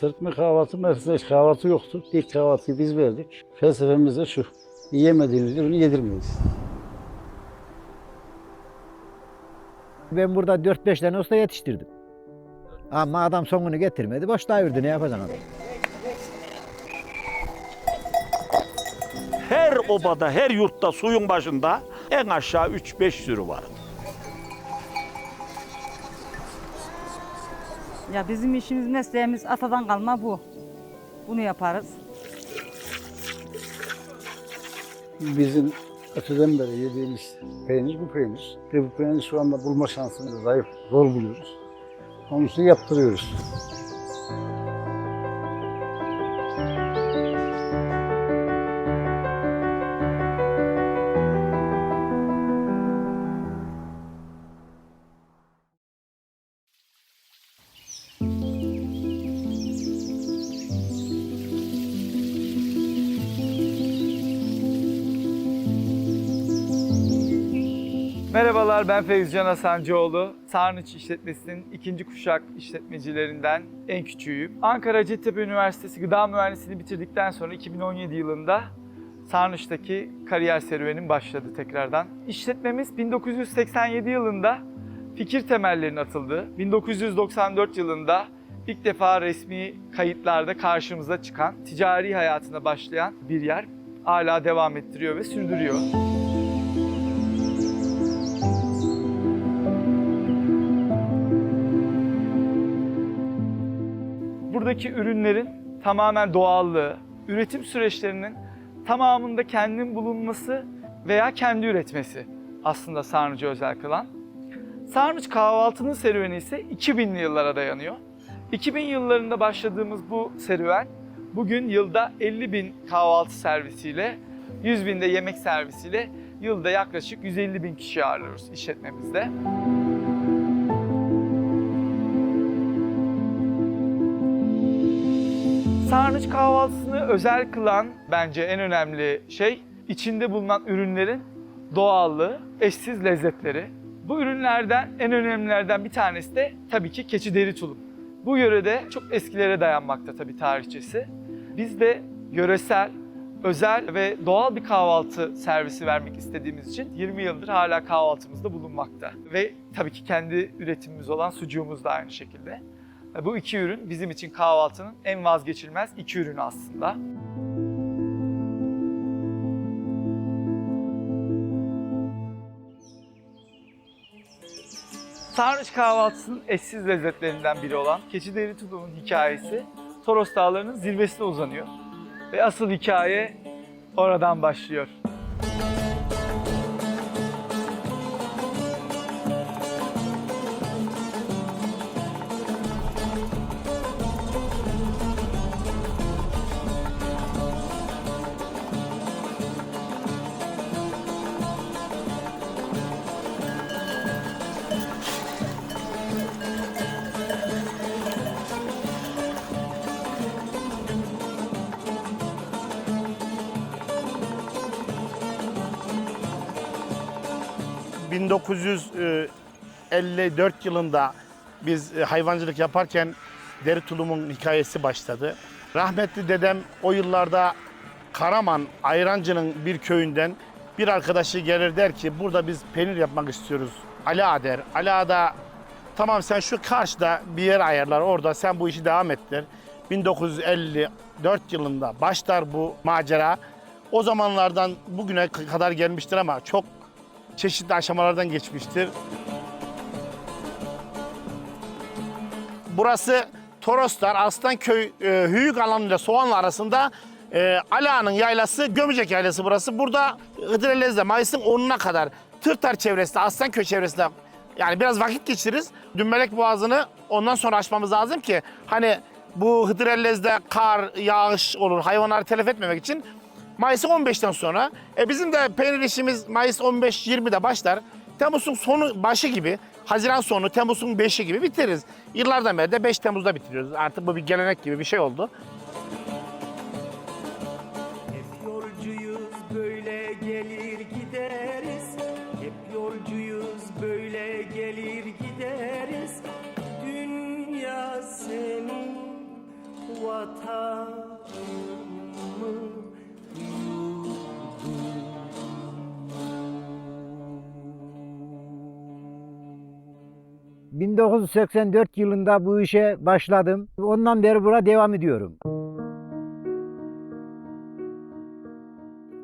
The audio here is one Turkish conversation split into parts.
Sırtma kahvaltı hiç kahvaltı yoktu. İlk kahvaltıyı biz verdik. Felsefemiz de şu. Yiyemediğiniz ürünü yedirmeyiz. Ben burada 4-5 tane usta yetiştirdim. Ama adam sonunu getirmedi. Boş devirdi. Ne yapacaksın adam? Her obada, her yurtta suyun başında en aşağı 3-5 sürü var. Ya bizim işimiz, mesleğimiz atadan kalma bu. Bunu yaparız. Bizim öteden beri yediğimiz peynir bu peynir. Ve bu peynir şu anda bulma şansımız zayıf, zor buluyoruz. İçin yaptırıyoruz. Merhabalar ben Feyzcan Hasancıoğlu. Sarnıç İşletmesi'nin ikinci kuşak işletmecilerinden en küçüğüyüm. Ankara Hacettepe Üniversitesi Gıda Mühendisliğini bitirdikten sonra 2017 yılında Sarnıç'taki kariyer serüvenim başladı tekrardan. İşletmemiz 1987 yılında fikir temellerinin atıldığı, 1994 yılında ilk defa resmi kayıtlarda karşımıza çıkan, ticari hayatına başlayan bir yer hala devam ettiriyor ve sürdürüyor. Buradaki ürünlerin tamamen doğallığı, üretim süreçlerinin tamamında kendinin bulunması veya kendi üretmesi aslında Sarnıcı özel kılan. Sarnıç kahvaltının serüveni ise 2000'li yıllara dayanıyor. 2000 yıllarında başladığımız bu serüven bugün yılda 50 bin kahvaltı servisiyle, 100 bin de yemek servisiyle yılda yaklaşık 150 bin kişi ağırlıyoruz işletmemizde. Sarnıç kahvaltısını özel kılan bence en önemli şey içinde bulunan ürünlerin doğallığı, eşsiz lezzetleri. Bu ürünlerden en önemlilerden bir tanesi de tabii ki keçi deri tulum. Bu yörede çok eskilere dayanmakta tabii tarihçesi. Biz de yöresel, özel ve doğal bir kahvaltı servisi vermek istediğimiz için 20 yıldır hala kahvaltımızda bulunmakta. Ve tabii ki kendi üretimimiz olan sucuğumuz da aynı şekilde. Bu iki ürün bizim için kahvaltının en vazgeçilmez iki ürünü aslında. Sarnıç kahvaltısının eşsiz lezzetlerinden biri olan keçi deri tulumun hikayesi Toros Dağları'nın zirvesine uzanıyor. Ve asıl hikaye oradan başlıyor. e, 1954 yılında biz e, hayvancılık yaparken deri tulumun hikayesi başladı. Rahmetli dedem o yıllarda Karaman Ayrancı'nın bir köyünden bir arkadaşı gelir der ki burada biz peynir yapmak istiyoruz. Ali Ağa der. Ali Ağa da tamam sen şu karşıda bir yer ayarlar orada sen bu işi devam et der. 1954 yılında başlar bu macera. O zamanlardan bugüne kadar gelmiştir ama çok çeşitli aşamalardan geçmiştir. Burası Toroslar, Aslanköy, e, Hüyük alanıyla Soğanlı arasında e, Ala'nın yaylası, Gömecek yaylası burası. Burada Hıdrellez'de Mayıs'ın 10'una kadar Tırtar çevresinde, Aslanköy çevresinde yani biraz vakit geçiririz. Dümmelek Boğazı'nı ondan sonra açmamız lazım ki hani bu Hıdrellez'de kar, yağış olur, hayvanları telef etmemek için Mayıs'ın 15'ten sonra. E bizim de peynir işimiz Mayıs 15-20'de başlar. Temmuz'un sonu başı gibi, Haziran sonu, Temmuz'un 5'i gibi bitiririz. Yıllardan beri de 5 Temmuz'da bitiriyoruz. Artık bu bir gelenek gibi bir şey oldu. Hep yolcuyuz böyle gelir gideriz Hep yolcuyuz böyle gelir gideriz Dünya senin mı 1984 yılında bu işe başladım. Ondan beri buna devam ediyorum.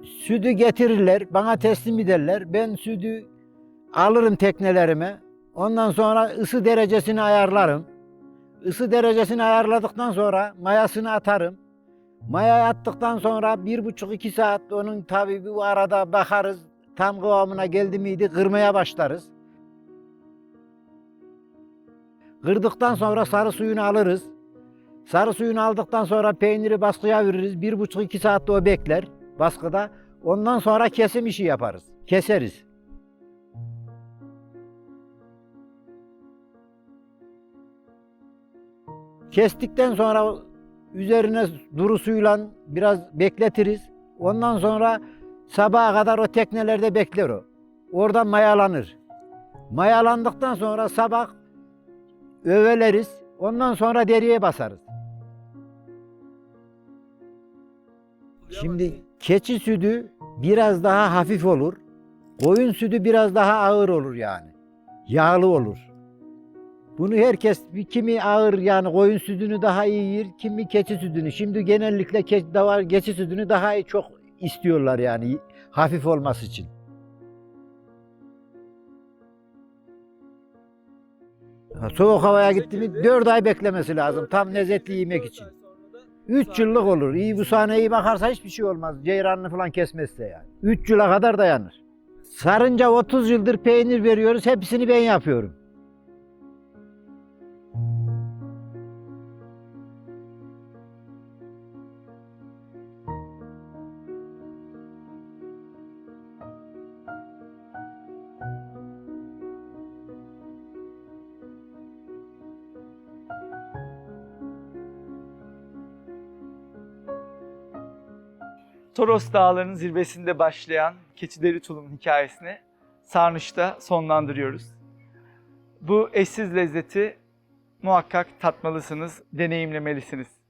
Sütü getirirler, bana teslim ederler. Ben sütü alırım teknelerime. Ondan sonra ısı derecesini ayarlarım. Isı derecesini ayarladıktan sonra mayasını atarım. Maya attıktan sonra bir buçuk iki saat onun tabii bu arada bakarız. Tam kıvamına geldi miydi kırmaya başlarız. Kırdıktan sonra sarı suyunu alırız. Sarı suyunu aldıktan sonra peyniri baskıya veririz. Bir buçuk iki saatte o bekler baskıda. Ondan sonra kesim işi yaparız. Keseriz. Kestikten sonra üzerine duru suyla biraz bekletiriz. Ondan sonra sabaha kadar o teknelerde bekler o. Orada mayalanır. Mayalandıktan sonra sabah öveleriz. Ondan sonra deriye basarız. Şimdi keçi sütü biraz daha hafif olur. Koyun sütü biraz daha ağır olur yani. Yağlı olur. Bunu herkes kimi ağır yani koyun sütünü daha iyi yer, kimi keçi sütünü. Şimdi genellikle keçi, keçi sütünü daha çok istiyorlar yani hafif olması için. Ha, Soğuk havaya gitti mi 4 ay beklemesi lazım tam lezzetli yemek için. 3 yıllık olur. İyi bu sahneye bakarsa hiçbir şey olmaz. Ceyranını falan kesmezse yani. 3 yıla kadar dayanır. Sarınca 30 yıldır peynir veriyoruz. Hepsini ben yapıyorum. Toros Dağları'nın zirvesinde başlayan Keçideri Tulum hikayesini Sarnıç'ta sonlandırıyoruz. Bu eşsiz lezzeti muhakkak tatmalısınız, deneyimlemelisiniz.